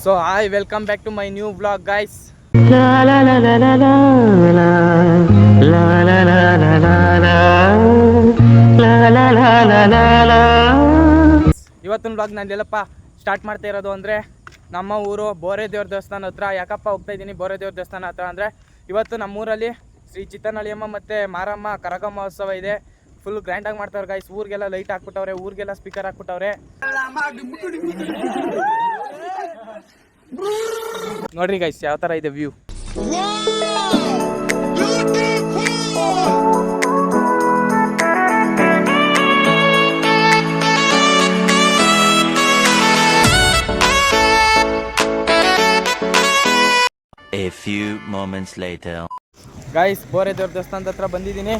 So hi welcome back to my new blog guys ಇವತ್ತಿನ blog ನಾನು ಎಲ್ಲಪ್ಪ start ಮಾಡ್ತಾ ಇರೋದು ಅಂದರೆ ನಮ್ಮ ಊರು ಬೋರೆ ದೇವ್ರ ದೇವಸ್ಥಾನ ಹತ್ರ ಯಾಕಪ್ಪ ಹೋಗ್ತಾ ಇದ್ದೀನಿ ಬೋರೆ ದೇವ್ರ ದೇವಸ್ಥಾನ ಹತ್ರ ಅಂದರೆ ಇವತ್ತು ನಮ್ಮೂರಲ್ಲಿ ಶ್ರೀ ಚಿತ್ತನಳಿಯಮ್ಮ ಮತ್ತು ಮಾರಮ್ಮ ಕರಗ ಮಹೋತ್ಸವ ಇದೆ ಫುಲ್ ಗ್ರ್ಯಾಂಡಾಗಿ ಮಾಡ್ತಾವ್ರೆ ಗೈಸ್ ಊರಿಗೆಲ್ಲ ಲೈಟ್ ಹಾಕ್ಬಿಟ್ಟವ್ರೆ ಊರಿಗೆಲ್ಲ ಸ್ಪೀಕರ್ ಹಾಕ್ಬಿಟ್ಟವ್ರೆ ನೋಡ್ರಿ ಗೈಸ್ ಯಾವ ಥರ ಇದೆ view A few moments later. Guys ಬೋರೆ ದೇವ್ರ ದೇವಸ್ಥಾನದ ಹತ್ರ ಬಂದಿದ್ದೀನಿ.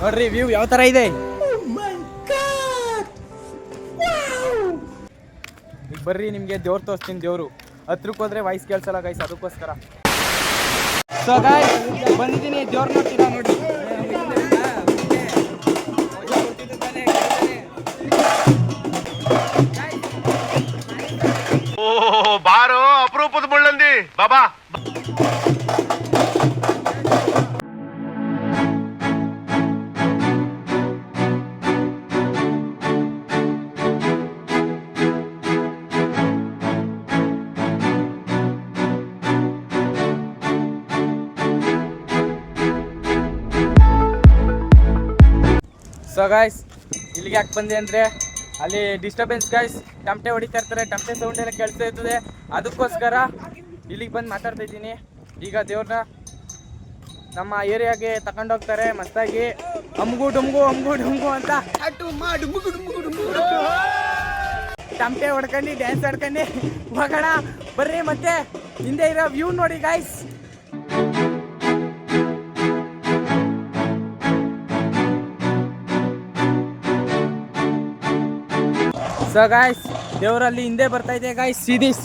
ನೋಡ್ರಿ ವ್ಯೂ ಯಾವ ಥರ ಇದೆ? ಈಗ ಬರ್ರಿ ನಿಮಗೆ ದೇವ್ರು ತೋರಿಸ್ತೀನಿ ದೇವರು. ಹತ್ರಕ್ಕೆ ಹೋದ್ರೆ ವಾಯ್ಸ್ ಕೇಳಿಸಲ್ಲ ಗೈಸ್ ಅದಕ್ಕೋಸ್ಕರ. ಸೊ ಗಾಯ್ಸ್ ಬಂದಿದ್ದೀನಿ ಜೋರ್ ನೋಡ್ತೀರಾ ನೋಡಿ. ಓ ಬಾರೋ ಅಪರೂಪದ ಮುಳ್ಳಂದಿ. ಬಾಬಾ. ಸೊ ಗಾಯ್ಸ್ ಇಲ್ಲಿಗೆ ಯಾಕೆ ಬಂದೆ ಅಂದರೆ ಅಲ್ಲಿ ಡಿಸ್ಟರ್ಬೆನ್ಸ್ ಗಾಯ್ಸ್ ಟಮಟೆ ಹೊಡಿತಾ ಇರ್ತಾರೆ. ಟಮಟೆ ಸೌಂಡ್ ಎಲ್ಲ ಕೇಳ್ತಾ ಇರ್ತದೆ. ಅದಕ್ಕೋಸ್ಕರ ಇಲ್ಲಿಗೆ ಬಂದು ಮಾತಾಡ್ತಾ ಇದ್ದೀನಿ. ಈಗ ದೇವ್ರನ್ನ ನಮ್ಮ ಏರಿಯಾಗೆ ತಗೊಂಡೋಗ್ತಾರೆ ಮಸ್ತಾಗಿ ಅಮ್ಗು ಡುಮ್ಗು ಅಮ್ಗು ಡುಮ್ಗು ಅಂತ. ಟಮಟೆ ಹೊಡ್ಕೊಂಡು ಡ್ಯಾನ್ಸ್ ಆಡ್ಕೊಂಡು ಹೋಗೋಣ. ಬರ್ರಿ ಮತ್ತೆ ಹಿಂದೆ ಇರೋ ವ್ಯೂ ನೋಡಿ ಗಾಯ್ಸ್ ಸೊ ಗಾಯ್ಸ್ ದೇವರಲ್ಲಿ ಹಿಂದೆ ಬರ್ತಾ ಇದೆ ಗಾಯ್ಸ್ ಸೀದಿಸ್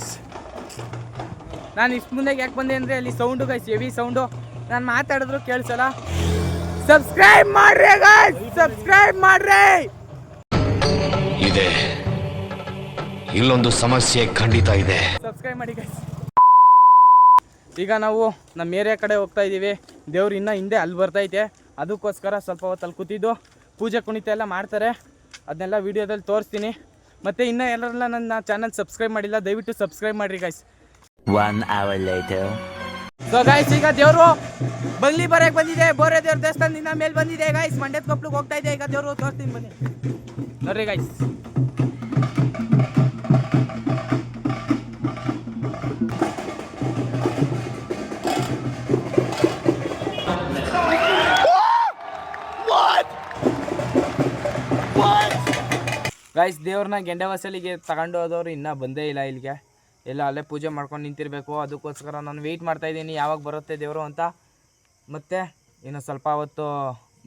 ನಾನು ಇಷ್ಟು ಮುಂದೆ ಯಾಕೆ ಬಂದೆ ಅಂದರೆ ಅಲ್ಲಿ ಸೌಂಡು ಗಾಯ್ಸ್ ಹೆವಿ ಸೌಂಡು ನಾನು ಮಾತಾಡಿದ್ರು ಕೇಳಿಸಲ್ಲ. ಸಬ್ಸ್ಕ್ರೈಬ್ ಮಾಡ್ರಿ ಗಾಯ್ಸ್ ಸಬ್ಸ್ಕ್ರೈಬ್ ಮಾಡ್ರಿ. ಇದೆ. ಇಲ್ಲೊಂದು ಸಮಸ್ಯೆ ಖಂಡಿತ ಇದೆ. ಸಬ್ಸ್ಕ್ರೈಬ್ ಮಾಡಿ ಗಾಯ್ಸ್ ಈಗ ನಾವು ನಮ್ಮ ಏರಿಯಾ ಕಡೆ ಹೋಗ್ತಾ ಇದ್ದೀವಿ ದೇವ್ರು ಇನ್ನೂ ಹಿಂದೆ ಅಲ್ಲಿ ಬರ್ತೈತೆ ಅದಕ್ಕೋಸ್ಕರ ಸ್ವಲ್ಪ ಹೊತ್ತು ಅಲ್ಲಿ ಕೂತಿದ್ದು. ಪೂಜೆ ಕುಣಿತ ಎಲ್ಲ ಮಾಡ್ತಾರೆ. ಅದನ್ನೆಲ್ಲ ವೀಡಿಯೋದಲ್ಲಿ ತೋರಿಸ್ತೀನಿ. ಮತ್ತು ಇನ್ನೂ ಎಲ್ಲರೆಲ್ಲ ನನ್ನ ಚಾನಲ್ ಸಬ್ಸ್ಕ್ರೈಬ್ ಮಾಡಿಲ್ಲ ದಯವಿಟ್ಟು ಸಬ್ಸ್ಕ್ರೈಬ್ ಮಾಡಿರಿ ಗೈಸ್ later. ಸೊ ಗಾಯ್ಸ್ ಈಗ ದೇವರು ಬಂಗ್ಲಿ ಬರಕ್ ಬಂದಿದೆ. ಬೋರೆ ದೇವ್ರ ದೇವಸ್ಥಾನದಿಂದ ಮೇಲೆ ಬಂದಿದೆ ಗಾಯ್ಸ್ ಮಂಡ್ಯದ ಕೊಪ್ಪಳಿಗೆ ಹೋಗ್ತಾ ಇದೆ. ಈಗ ದೇವರು ತೋರಿಸ್ತೀನಿ ಬನ್ನಿ. ನೋಡ್ರಿ ಗಾಯ್ಸ್ ಗಾಯ್ಸ್ ದೇವ್ರನ್ನ ಗೆಂಡೆವಾಸಲಿಗೆ ತಗೊಂಡು ಹೋದವ್ರು ಇನ್ನೂ ಬಂದೇ ಇಲ್ಲ ಇಲ್ಲಿಗೆ. ಎಲ್ಲ ಅಲ್ಲೇ ಪೂಜೆ ಮಾಡ್ಕೊಂಡು ನಿಂತಿರಬೇಕು. ಅದಕ್ಕೋಸ್ಕರ ನಾನು ವೆಯ್ಟ್ ಮಾಡ್ತಾ ಇದ್ದೀನಿ. ಯಾವಾಗ ಬರುತ್ತೆ ದೇವರು ಅಂತ. ಮತ್ತು ಇನ್ನು ಸ್ವಲ್ಪ ಹೊತ್ತು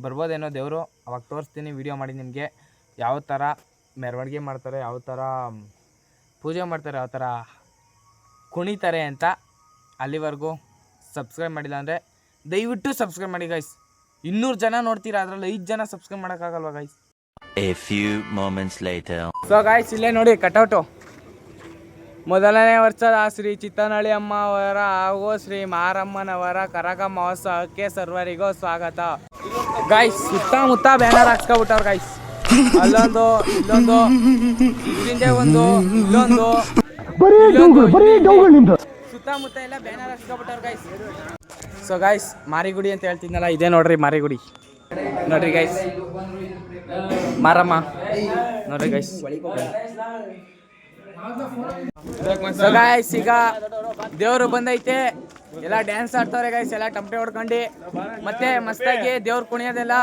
ಬರ್ಬೋದೇನೋ ದೇವರು. ಅವಾಗ ತೋರಿಸ್ತೀನಿ. ವಿಡಿಯೋ ಮಾಡಿ ನಿಮಗೆ. ಯಾವ ಥರ ಮೆರವಣಿಗೆ ಮಾಡ್ತಾರೆ, ಯಾವ ಥರ ಪೂಜೆ ಮಾಡ್ತಾರೆ, ಯಾವ ಥರ ಕುಣಿತಾರೆ ಅಂತ ಅಲ್ಲಿವರೆಗೂ ಸಬ್ಸ್ಕ್ರೈಬ್ ಮಾಡಿಲ್ಲ ಅಂದರೆ ದಯವಿಟ್ಟು ಸಬ್ಸ್ಕ್ರೈಬ್ ಮಾಡಿ ಗೈಸ್ ಇನ್ನೂರು ಜನ ನೋಡ್ತೀರಾ? ಅದರಲ್ಲಿ ಐದು ಜನ subscribe ಮಾಡೋಕ್ಕಾಗಲ್ವ guys A few moments later so guys ಇಲ್ಲೇ ನೋಡಿ ಕಟೌಟು ಮೊದಲನೇ ವರ್ಷದ ಶ್ರೀ ಚಿತ್ತನಹಳ್ಳಿ ಅಮ್ಮ ಅವರ ಹಾಗೂ ಶ್ರೀ ಮಾರಮ್ಮನವರ ಕರಗ ಮಹೋತ್ಸವಕ್ಕೆ ಸರ್ವರಿಗೂ ಸ್ವಾಗತ. ಗಾಯ್ಸ್ ಸುತ್ತಮುತ್ತ ಬ್ಯಾನರ್ ಹಾಕ್ಸ್ಕೊಬಿಟ್ಟವ್ರು ಗಾಯ್ಸ್ ಅಲ್ಲೊಂದು ಇಲ್ಲೊಂದು ಇದರಿಂದ ಒಂದು ಇಲ್ಲೊಂದು ಸುತ್ತಮುತ್ತ ಎಲ್ಲ ಬ್ಯಾನರ್ ಹಾಕ್ಸ್ಕೊಬಿಟ್ಟವ್ರು ಗಾಯ್ಸ್ ಸೊ ಗಾಯ್ಸ್ ಮಾರಿಗುಡಿ ಅಂತ ಹೇಳ್ತಿದ್ನಲ್ಲ ಇದೇ ನೋಡ್ರಿ ಮಾರಿಗುಡಿ. ನೋಡ್ರಿ ಗೈಸ್ ಮಾರಮ್ಮ. ಸೊ ಗಾಯ್ಸ್ ಈಗ ದೇವರು ಬಂದೈತೆ. ಎಲ್ಲ ಡ್ಯಾನ್ಸ್ ಆಡ್ತವ್ರೆ ಗೈಸ್ ಎಲ್ಲ ಟಮಟೆ ಹೊಡ್ಕೊಂಡು. ಮತ್ತೆ ಮಸ್ತಾಗಿ ದೇವ್ರ ಕುಣಿಯೋದೆಲ್ಲ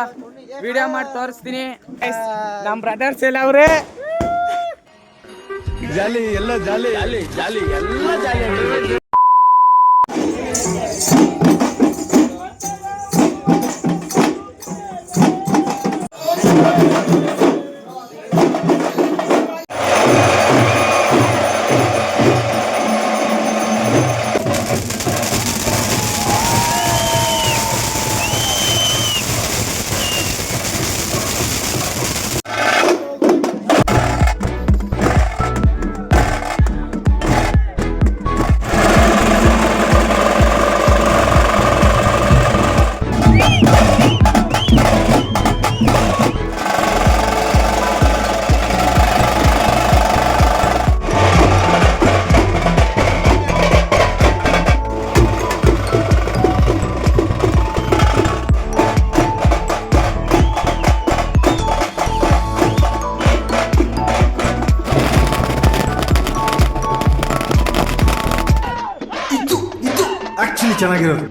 ವಿಡಿಯೋ ಮಾಡಿ ತೋರಿಸ್ತೀನಿ. ನಮ್ ಬ್ರದರ್ಸ್ ಎಲ್ಲ ಅವ್ರೆ. ಜಾಲಿ ಎಲ್ಲ ಜಾಲಿ. ಜಾಲಿ ಜಾಲಿ ಎಲ್ಲ ಜಾಲಿ. ಚೆನ್ನಾಗಿರೋದು.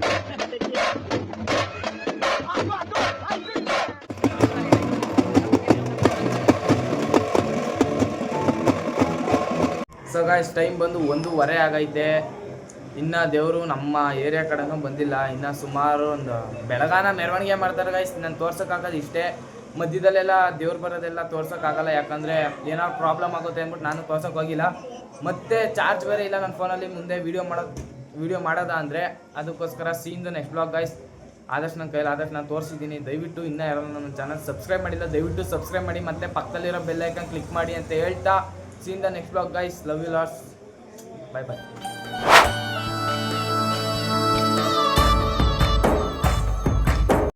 ಸೊ ಗಾಯ್ಸ್ ಟೈಮ್ ಬಂದು ಒಂದೂವರೆ ಆಗೈತೆ. ಇನ್ನು ದೇವರು ನಮ್ಮ ಏರಿಯಾ ಕಡೆನೂ ಬಂದಿಲ್ಲ. ಇನ್ನು ಸುಮಾರು ಒಂದು ಬೆಳಗಾನ ಮೆರವಣಿಗೆ ಮಾಡ್ತಾರೆ ಗಾಯ್ಸ್ ನಾನು ತೋರ್ಸೋಕ್ಕಾಗೋದು ಇಷ್ಟೇ. ಮಧ್ಯದಲ್ಲೆಲ್ಲ ದೇವ್ರು ಬರೋದೆಲ್ಲ ತೋರ್ಸೋಕ್ಕಾಗಲ್ಲ ಯಾಕಂದರೆ ಏನಾದ್ರು ಪ್ರಾಬ್ಲಮ್ ಆಗುತ್ತೆ ಅಂದ್ಬಿಟ್ಟು ನಾನು ತೋರ್ಸೋಕೆ ಹೋಗಿಲ್ಲ. ಮತ್ತೆ ಚಾರ್ಜ್ ಬೇರೆ ಇಲ್ಲ ನನ್ನ ಫೋನಲ್ಲಿ ಮುಂದೆ ವೀಡಿಯೋ ಮಾಡೋದು ವೀಡಿಯೋ ಮಾಡೋದ ಅಂದರೆ ಅದಕ್ಕೋಸ್ಕರ ಸೀನ್ದು ನೆಕ್ಸ್ಟ್ ಬ್ಲಾಗ್ ಗಾಯ್ಸ್ ಆದಷ್ಟು ನನ್ನ ಕೈಲಿ ಆದಷ್ಟು ನಾನು ತೋರಿಸಿದ್ದೀನಿ. ದಯವಿಟ್ಟು ಇನ್ನೂ ಯಾರು ನನ್ನ ಚಾನಲ್ ಸಬ್ಸ್ಕ್ರೈಬ್ ಮಾಡಿಲ್ಲ, ದಯವಿಟ್ಟು ಸಬ್ಸ್ಕ್ರೈಬ್ ಮಾಡಿ, ಮತ್ತು ಪಕ್ಕದಲ್ಲಿರೋ ಬೆಲ್ ಐಕನ್ ಕ್ಲಿಕ್ ಮಾಡಿ ಅಂತ ಹೇಳ್ತಾ see in the next blog guys love you lots bye bye